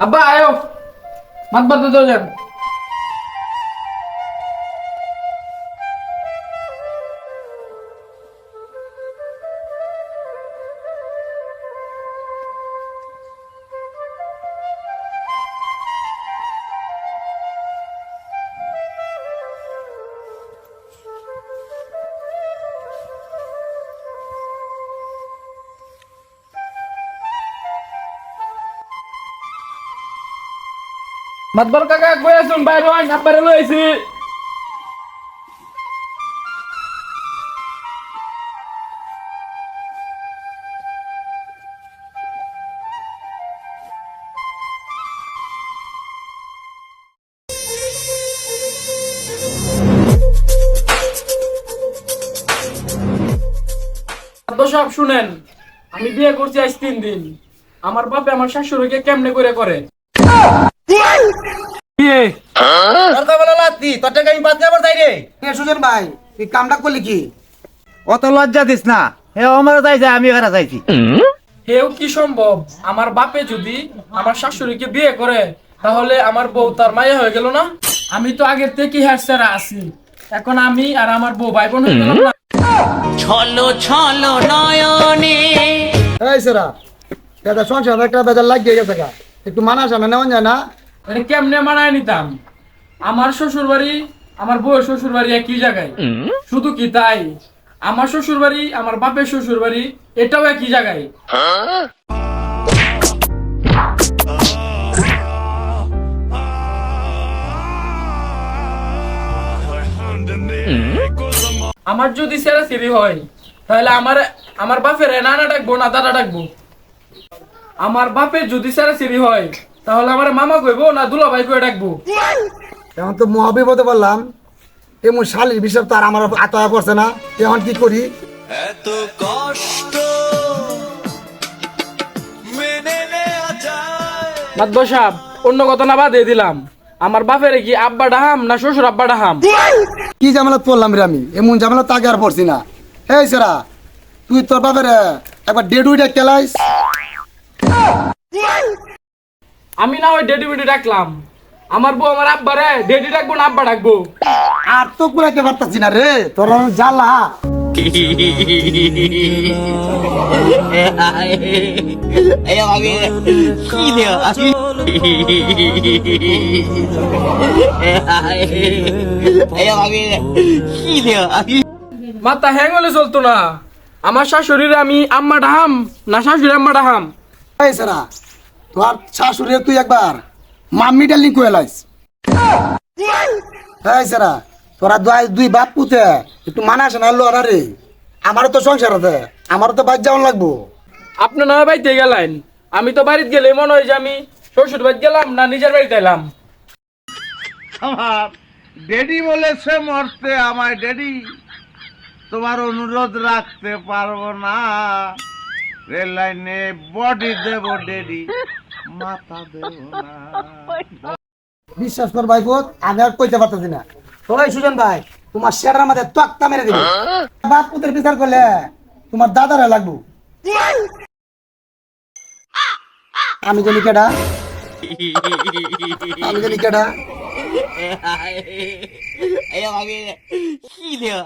আব্বা আয়ো মাত বাদ দাও মাতবর কাকা কই আছুন বাইরে আইন আব্বারে লই আইছি সব শুনেন, আমি বিয়ে করছি আজ তিন দিন। আমার বাপে আমার শাশুড়িকে কেমনে করে করে? দরকার বলে লাত্তি তোর টাকা আমি বাদ যাবার চাই রে এ সুজন ভাই তুই কামটা করলি কি? অত লজ্জা দিস না। হে আমার চাইছে আমি এখানে চাইছি হেও কি সম্ভব? আমার বাপে যদি আমার শাশুড়িকে বিয়ে করে তাহলে আমার বউ তার মায়া হয়ে গেল না? আমি তো আগের থেকে হ্যাসারা আছি। এখন আমি আর আমার বউ ভাই বোন হয়ে গেলাম না। ছলো ছলো নয়নে। এই সেরা দাদা সংসার একটা বেজার লাগিয়ে গেছে গা। একটু মানা সামনে নেওয়া যায় না। এটা কেমনে মানায় নিতাম? আমার শ্বশুর বাড়ি আমার বউয়ের শ্বশুর বাড়ি একই জায়গায়। শুধু কি তাই? আমার শ্বশুর বাড়ি আমার বাপের শ্বশুর বাড়ি এটাও একই জায়গায়। আমার যদি সেরা সিরি হয় তাহলে আমার আমার বাপের নানা ডাকবো না দাদা ডাকবো। আমার বাপের যদি সেরা সিরি হয় তাহলে আমার মামা কইবো না দুলা ভাই কই ডাকবো? এখন তো মহাবিপদে বললাম এমন শালির বিষয় তো আর আমার আতয়া পড়ছে না। এখন কি করি? এত কষ্ট মেনে মাতব সাহেব অন্য কথা না বাদে দিলাম। আমার বাপের কি আব্বা ডাহাম না শ্বশুর আব্বা ডাহাম? কি ঝামেলা পড়লাম রে আমি? এমন ঝামেলা তাকে আর পড়ছি না। এই সেরা তুই তোর বাপের একবার ডেড উইটা কেলাইস আমি না ওই ডেডি বেডি ডাকলাম আমার বউ আমার আব্বা রে ডেডি ডাকবো না আব্বা ডাকবো আর তো কুলাইতে পারতাছি না রে? তোর জ্বালা। মাথা হ্যাং হলে চলতো না। আমার শাশুড়ির আমি আম্মা ডাহাম না শাশুড়ি আম্মা ডাহাম। সেরা তোর শাশুড়ি তুই একবার মাম্মি ডালিং কুয়েলাইস এই সেরা তোরা দুই দুই বাপ পুতে একটু মানা আসে না লোরা রে আমারও তো সংসার আছে আমারও তো বাদ যাওয়ান লাগবো। আপনি না হয় বাড়িতে গেলেন আমি তো বাড়িতে গেলে মনে হয় যে আমি শ্বশুর বাড়িতে গেলাম না নিজের বাড়িতে এলাম। আমার ডেডি বলেছে মরতে আমায় ডেডি তোমার অনুরোধ রাখতে পারব না। রেল লাইনে বডি দেব ডেডি। মাথা দেব না বিশ্বাস কর ভাই বোধ আমি আর কইতে পারতেছি না। তোরাই সুজন ভাই তোমার শেয়ারের মধ্যে তক্তা মেরে দিবি। বাপ পুতের বিচার করলে তোমার দাদারা লাগবো। আমি জানি কেডা। আমি জানি কেডা। দেয়া